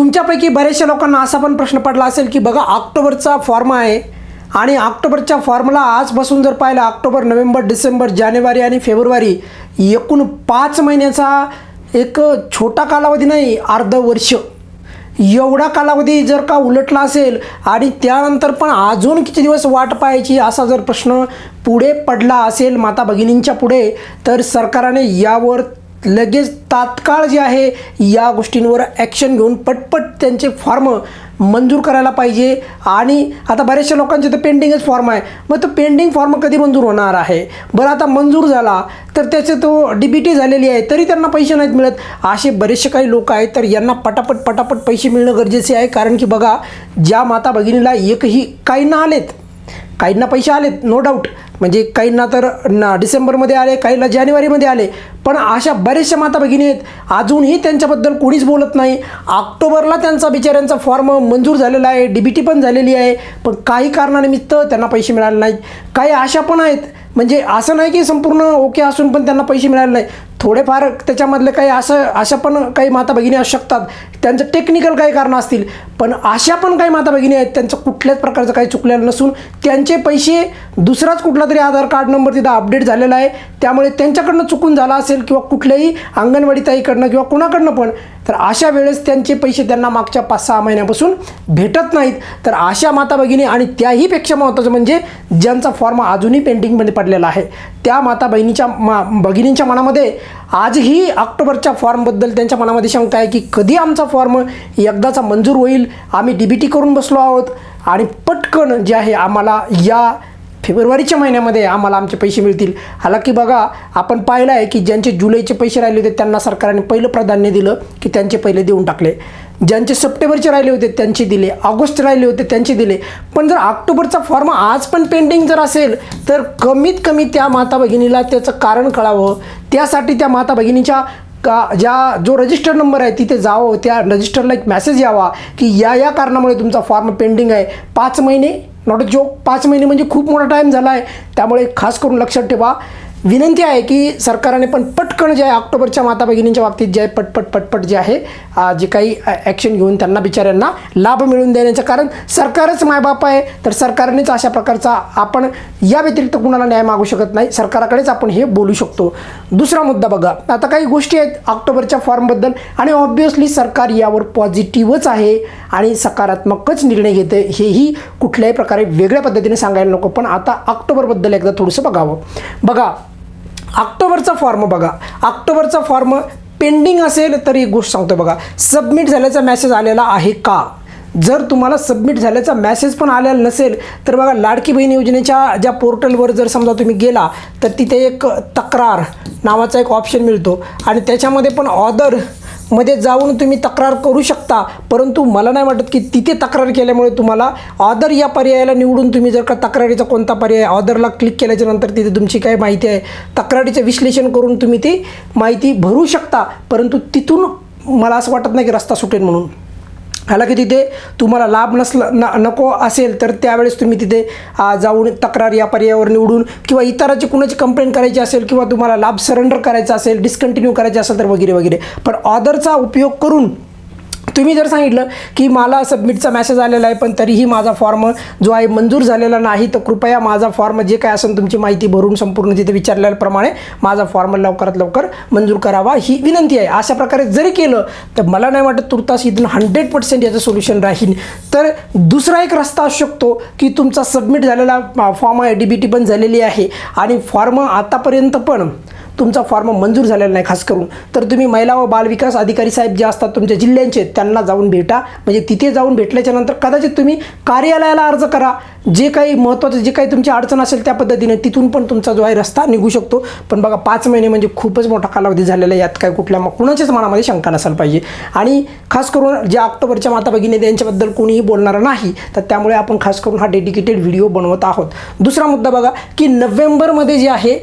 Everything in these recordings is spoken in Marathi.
तुमच्यापैकी बऱ्याचशा लोकांना असा पण प्रश्न पडला असेल की बघा ऑक्टोबरचा फॉर्म आहे आणि ऑक्टोबरच्या फॉर्मला आजपासून जर पाहिलं ऑक्टोबर नोव्हेंबर डिसेंबर जानेवारी आणि फेब्रुवारी एकूण पाच महिन्याचा एक छोटा कालावधी नाही अर्ध वर्ष. एवढा कालावधी जर का उलटला असेल आणि त्यानंतर पण अजून किती दिवस वाट पाहायची असा जर प्रश्न पुढे पडला असेल माता भगिनींच्या पुढे तर सरकारने यावर लगेच तात्काळ जे आहे या गोष्टींवर ॲक्शन घेऊन पटपट त्यांचे फॉर्म मंजूर करायला पाहिजे. आणि आता बऱ्याचशा लोकांचे तर पेंडिंगच फॉर्म आहे. मग तो पेंडिंग फॉर्म कधी मंजूर होणार आहे? बरं आता मंजूर झाला तर त्याचे तो डी बी टी झालेली आहे तरी त्यांना पैसे नाहीत मिळत. असे बरेचसे काही लोक आहेत तर यांना पटापट पटापट पैसे मिळणं गरजेचे आहे. कारण की बघा ज्या माता भगिनीला एकही काही ना आलेत काहींना पैसे आलेत नो डाऊट म्हणजे काहींना तर ना डिसेंबरमध्ये आले काहीला जानेवारीमध्ये आले. पण अशा बऱ्याचशा माता भगिनी आहेत. अजूनही त्यांच्याबद्दल कोणीच बोलत नाही. ऑक्टोबरला त्यांचा बिचाऱ्यांचा फॉर्म मंजूर झालेला आहे. डी बी टी पण झालेली आहे. पण काही कारणानिमित्त त्यांना पैसे मिळाले नाहीत. काही आशा पण आहेत. म्हणजे असं नाही की संपूर्ण ओके असून पण त्यांना पैसे मिळाले नाही थोडेफार त्याच्यामधले काही असं अशा पण काही माता भगिनी असू शकतात. त्यांचं टेक्निकल काही कारणं असतील पण अशा पण काही माता भगिनी आहेत त्यांचं कुठल्याच प्रकारचं काही चुकलेलं नसून त्यांचे पैसे दुसराच कुठला तरी आधार कार्ड नंबर तिथं अपडेट झालेला आहे. त्यामुळे त्यांच्याकडनं चुकून झाला असेल किंवा कुठल्याही अंगणवाडी ताईकडनं किंवा कुणाकडनं पण तर अशा वेळेस त्यांचे पैसे त्यांना मागच्या पाच सहा महिन्यापासून भेटत नाहीत. तर अशा माता भगिनी आणि त्याहीपेक्षा महत्त्वाचं म्हणजे ज्यांचा फॉर्म अजूनही पेंडिंगमध्ये पडलेला आहे. त्या माता बहिणीच्या मा भगिनींच्या मनामध्ये आजही ऑक्टोबरच्या फॉर्मबद्दल त्यांच्या मनामध्ये शंका आहे की कधी आमचा फॉर्म एकदाचा मंजूर होईल? आम्ही डी बी टी करून बसलो आहोत आणि पटकन जे आहे आम्हाला या फेब्रुवारीच्या महिन्यामध्ये आम्हाला आमचे पैसे मिळतील. हालाकी बघा आपण पाहिलं आहे की ज्यांचे जुलैचे पैसे राहिले होते त्यांना सरकारने पहिलं प्राधान्य दिलं की त्यांचे पहिले देऊन टाकले. ज्यांचे सप्टेंबरचे राहिले होते त्यांचे दिले. ऑगस्ट राहिले होते त्यांचे दिले. पण जर ऑक्टोबरचा फॉर्म आज पण पेंडिंग जर असेल तर कमीत कमी त्या माता भगिनीला त्याचं कारण कळावं. त्यासाठी त्या माता भगिनीच्या का ज्या जो रजिस्टर नंबर आहे तिथे जावं. त्या रजिस्टरला एक मेसेज यावा की या या कारणामुळे तुमचा फॉर्म पेंडिंग आहे. पाच महिने नॉट अ जोक पाच महिने म्हणजे खूप मोठा टाईम झाला आहे त्यामुळे खास करून लक्षात ठेवा. विनंती आहे की सरकारने पण पटकन जे आहे ऑक्टोबरच्या माता भगिनींच्या बाबतीत जे आहे पटपट पटपट जे आहे जे काही ॲक्शन घेऊन त्यांना बिचाऱ्यांना लाभ मिळवून देण्याचं कारण सरकारच मायबाप आहे. तर सरकारनेच अशा प्रकारचा आपण या व्यतिरिक्त कुणाला न्याय मागू शकत नाही. सरकाराकडेच आपण हे बोलू शकतो. दुसरा मुद्दा बघा. आता काही गोष्टी आहेत ऑक्टोबरच्या फॉर्मबद्दल आणि ऑब्वियसली सरकार यावर पॉझिटिव्हच आहे आणि सकारात्मकच निर्णय घेते. हेही कुठल्याही प्रकारे वेगळ्या पद्धतीने सांगायला नको. पण आता ऑक्टोबरबद्दल एकदा थोडंसं बघावं. बघा ऑक्टोबरचा फॉर्म बघा. ऑक्टोबरचा फॉर्म पेंडिंग असेल तर एक गोष्ट सांगतो बघा. सबमिट झाल्याचा मेसेज आलेला आहे का? जर तुम्हाला सबमिट झाल्याचा मेसेज पण आलेला नसेल तर बघा लाडकी बहीण योजनेच्या ज्या पोर्टलवर जर समजा तुम्ही गेला तर तिथे एक तक्रार नावाचा एक ऑप्शन मिळतो. आणि त्याच्यामध्ये पण ऑदर मध्ये जाऊन तुम्ही तक्रार करू शकता. परंतु मला नाही वाटत की तिथे तक्रार केल्यामुळे तुम्हाला ऑदर या पर्यायाला निवडून तुम्ही जर का तक्रारीचा कोणता पर्याय ऑदरला क्लिक केल्याच्यानंतर तिथे तुमची काय माहिती आहे. तक्रारीचं विश्लेषण करून तुम्ही ती माहिती भरू शकता. परंतु तिथून मला असं वाटत नाही की रस्ता सुटेल म्हणून. हालाकी तिथे. तुम्हाला लाभ नसला न नको असेल तर त्यावेळेस तुम्ही तिथे जाऊन तक्रार या पर्यायावर निवडून किंवा इतराची कुणाची कंप्लेंट करायची असेल किंवा तुम्हाला लाभ सरेंडर करायचा असेल डिस्कंटिन्यू करायचा असेल तर वगैरे वगैरे. पण ऑदरचा उपयोग करून तुम्ही जर सांगितलं की मला सबमिटचा मेसेज आलेला आहे पण तरीही माझा फॉर्म जो आहे मंजूर झालेला नाही तर कृपया माझा फॉर्म जे काय असेल तुमची माहिती भरून संपूर्ण तिथे विचारल्याप्रमाणे माझा फॉर्म लवकरात लवकर मंजूर करावा ही विनंती आहे. अशा प्रकारे जरी केलं तर मला नाही वाटत तुर्तास इथून हंड्रेड पर्सेंट याचं सोल्युशन राहील. तर दुसरा एक रस्ता असू शकतो की तुमचा सबमिट झालेला फॉर्म आहे डी बी टी पण झालेली आहे. आणि फॉर्म आतापर्यंत पण तुमचा फॉर्म मंजूर झालेला नाही खास करून. तर तुम्ही महिला व बालविकास अधिकारी साहेब जे असतात तुमच्या जिल्ह्यांचे त्यांना जाऊन भेटा. म्हणजे तिथे जाऊन भेटल्याच्या नंतर कदाचित तुम्ही कार्यालयाला अर्ज करा. जे काही महत्त्वाचं जे काही तुमची अडचण असेल त्या पद्धतीने तिथून पण तुमचा जो आहे रस्ता निघू शकतो. पण बघा पाच महिने म्हणजे खूपच मोठा कालावधी झालेला आहे. यात काय कुठल्या मग कुणाच्याच मनामध्ये शंका नसायला पाहिजे. आणि खास करून ज्या ऑक्टोबरच्या माता भगिनी यांच्याबद्दल कोणीही बोलणारं नाही. तर त्यामुळे आपण खास करून हा डेडिकेटेड व्हिडिओ बनवत आहोत. दुसरा मुद्दा बघा की नोव्हेंबरमध्ये जे आहे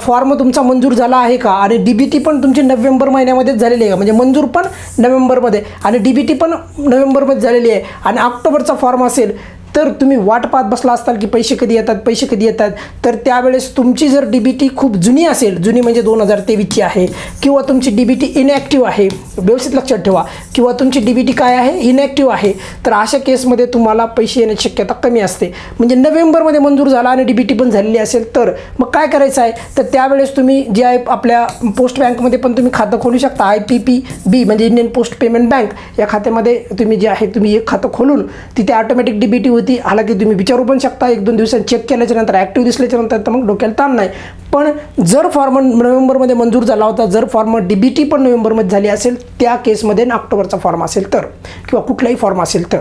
फॉर्म तुमचा मंजूर झाला आहे का? आणि डी बी टी पण तुमची नोव्हेंबर महिन्यामध्येच झालेली आहे का? म्हणजे मंजूर पण नोव्हेंबरमध्ये. आणि डी बी टी पण नोव्हेंबरमध्ये झालेली आहे. आणि ऑक्टोबरचा फॉर्म असेल तर तुम्ही वाट पाहत बसला असताल की पैसे कधी येतात पैसे कधी येतात तर त्यावेळेस तुमची जर डी बी टी खूप जुनी असेल जुनी म्हणजे दोन हजार तेवीसची आहे किंवा तुमची डी बी टी इनॅक्टिव्ह आहे व्यवस्थित लक्षात ठेवा किंवा तुमची डी बी टी काय आहे? इनॅक्टिव्ह आहे तर अशा केसमध्ये तुम्हाला पैसे येण्याची शक्यता कमी असते. म्हणजे नोव्हेंबरमध्ये मंजूर झाला आणि डी बी टी पण झालेली असेल तर मग काय करायचं आहे? तर त्यावेळेस तुम्ही जे आहे आपल्या पोस्ट बँकमध्ये पण तुम्ही खातं खोलू शकता. आय पी पी बी म्हणजे इंडियन पोस्ट पेमेंट बँक या खात्यामध्ये तुम्ही जे आहे तुम्ही एक खातं खोलून तिथे ऑटोमॅटिक डी बी टी होती हालाकी तुम्ही विचारू पण शकता एक दोन दिवसांनी चेक केल्याच्यानंतर ॲक्टिव्ह दिसल्याच्या नंतर तर मग डोक्याला ताण नाही. पण जर फॉर्म नोव्हेंबरमध्ये मंजूर झाला होता जर फॉर्म डी बी टी पण नोव्हेंबरमध्ये झाली असेल त्या केसमध्ये ऑक्टोबरचा फॉर्म असेल तर किंवा कुठलाही फॉर्म असेल तर.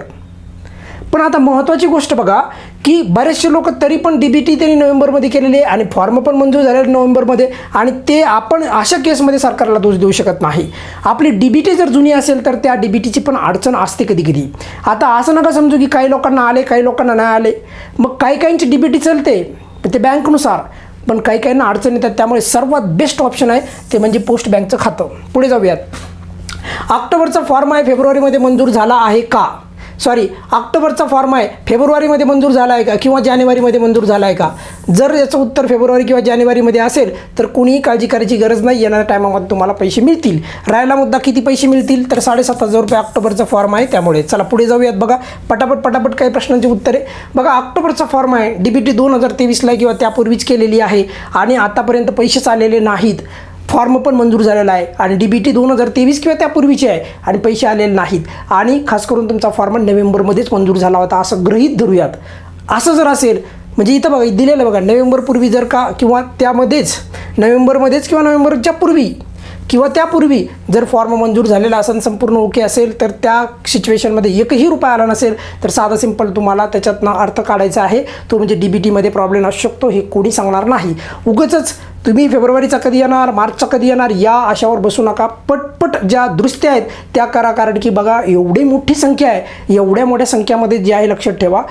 पण आता महत्त्वाची गोष्ट बघा की बरेचसे लोक तरी पण डी बी टी त्यांनी नोव्हेंबरमध्ये केलेले आहे आणि फॉर्म पण मंजूर झाले नोव्हेंबरमध्ये आणि ते आपण अशा केसमध्ये सरकारला दोष देऊ शकत नाही. आपली डी बी टी जर जुनी असेल तर त्या डी बी टीची पण अडचण असते कधी कधी आता असं नका समजू की काही लोकांना आले काही लोकांना नाही आले. मग काही काहींची डी बी टी चालते ते बँकनुसार. पण काही काहींना अडचण येतात त्यामुळे सर्वात बेस्ट ऑप्शन आहे ते म्हणजे पोस्ट बँकचं खातं. पुढे जाऊयात. ऑक्टोबरचा फॉर्म आहे फेब्रुवारीमध्ये मंजूर झाला आहे का? सॉरी ऑक्टोबरचा फॉर्म आहे. फेब्रुवारीमध्ये मंजूर झाला आहे का? किंवा जानेवारीमध्ये मंजूर झाला आहे का? जर याचं उत्तर फेब्रुवारी किंवा जानेवारीमध्ये असेल तर कुणीही काळजी करायची गरज नाही. येणाऱ्या टायमामध्ये तुम्हाला पैसे मिळतील. राहायला मुद्दा किती पैसे मिळतील? तर साडेसात हजार रुपये ऑक्टोबरचा फॉर्म आहे त्यामुळे. चला पुढे जाऊयात बघा. पटापट पटापट काही प्रश्नांची उत्तरे. बघा ऑक्टोबरचा फॉर्म आहे. डी बी टी दोन हजार तेवीसला किंवा त्यापूर्वीच केलेली आहे. आणि आतापर्यंत पैसेच आलेले नाहीत. फॉर्म पण मंजूर झालेला आहे आणि डी बी टी दोन हजार तेवीस किंवा त्यापूर्वीची आहे आणि पैसे आलेले नाहीत. आणि खास करून तुमचा फॉर्म नोव्हेंबरमध्येच मंजूर झाला होता असं गृहीत धरूयात. असं जर असेल म्हणजे इथं बघा दिलेलं बघा नोव्हेंबरपूर्वी जर का किंवा त्यामध्येच नोव्हेंबरमध्येच किंवा नोव्हेंबरच्या पूर्वी किंवा त्यापूर्वी जर फॉर्म मंजूर झालेला असेल संपूर्ण ओके असेल तर त्या सिच्युएशनमध्ये एकही रुपया आला नसेल तर साधा सिंपल तुम्हाला त्याच्यातनं अर्थ काढायचा आहे. तो म्हणजे डी बी टीमध्ये प्रॉब्लेम असू शकतो हे कोणी सांगणार नाही. उगंच तुम्ही फेब्रुवारीचा कधी येणार मार्चचा कधी येणार या आशावर बसू नका. पटपट ज्या दुरुस्त्या आहेत त्या करा. कारण की बघा एवढी मोठी संख्या आहे एवढ्या मोठ्या संख्यामध्ये जे आहे लक्षात ठेवा.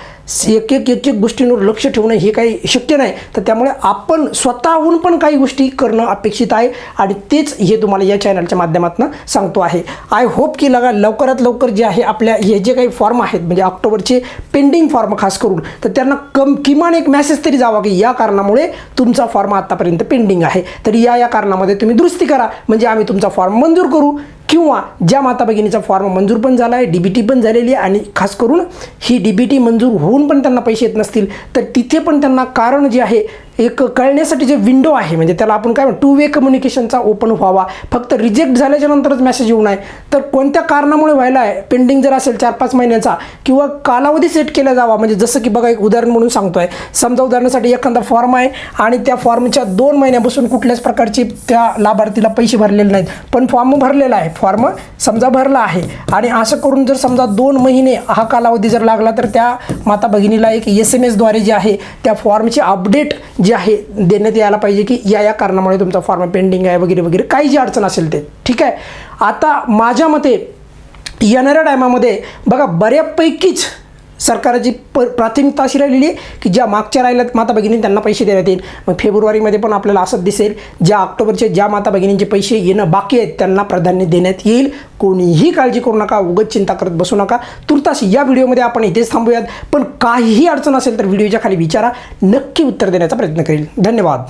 एक एक एक एक गोष्टींवर लक्ष ठेवणं हे काही शक्य नाही. तर त्यामुळे आपण स्वतःहून पण काही गोष्टी करणं अपेक्षित आहे. आणि तेच हे तुम्हाला या चॅनलच्या माध्यमातून सांगतो आहे. आय होप की लगा लवकरात लवकर जे आहे आपल्या हे जे काही फॉर्म आहेत म्हणजे ऑक्टोबरचे पेंडिंग फॉर्म खास करून तर त्यांना कम किमान एक मेसेज तरी जावा की या कारणामुळे तुमचा फॉर्म आतापर्यंत पेंडिंग आहे. तर या या कारणामध्ये तुम्ही दुरुस्ती करा. म्हणजे आम्ही तुमचा फॉर्म मंजूर करू. किंवा ज्या माता भगिनीचा फॉर्म मंजूर पण झाला आहे डी बी टी पण झालेली आहे आणि खास करून ही डी बी टी मंजूर होऊन पण त्यांना पैसे येत नसतील तर तिथे पण त्यांना कारण जे आहे एक कळण्यासाठी जे विंडो आहे म्हणजे त्याला आपण काय टू वे कम्युनिकेशनचा ओपन व्हावा. फक्त रिजेक्ट झाल्याच्या नंतरच मेसेज येऊ नये. तर कोणत्या कारणामुळे व्हायला आहे? पेंडिंग जर असेल चार पाच महिन्याचा किंवा कालावधी सेट केला जावा म्हणजे जसं की बघा एक उदाहरण म्हणून सांगतो आहे समजा उदाहरणासाठी एखादा फॉर्म आहे आणि त्या फॉर्मच्या दोन महिन्यापासून कुठल्याच प्रकारची त्या लाभार्थीला पैसे भरलेले नाहीत. पण फॉर्म भरलेला आहे. फॉर्म समजा भरला आहे. आणि असं करून जर समजा दोन महिने हा कालावधी जर लागला तर त्या माता भगिनीला एक एस एम एसद्वारे जे आहे त्या फॉर्मचे अपडेट जे आहे देण्यात यायला पाहिजे की या या कारणामुळे तुमचा फॉर्म पेंडिंग आहे वगैरे वगैरे. काही जी अडचण असेल ते. ठीक आहे? आता माझ्या मते येणाऱ्या टायमामध्ये बघा बऱ्यापैकीच सरकारची प प्राथमिकता अशी राहिलेली आहे की ज्या मागच्या राहिल्यात माता भगिनी त्यांना पैसे देण्यात येईल. मग फेब्रुवारीमध्ये पण आपल्याला असंच दिसेल ज्या ऑक्टोबरचे ज्या माता भगिनींचे पैसे येणं बाकी आहेत त्यांना प्राधान्य देण्यात येईल. कोणीही काळजी करू नका उगत चिंता करत बसू नका. तुर्तास या व्हिडिओमध्ये आपण इथेच थांबूयात. पण काहीही अडचण असेल तर व्हिडिओच्या खाली विचारा. नक्की उत्तर देण्याचा प्रयत्न करेल. धन्यवाद.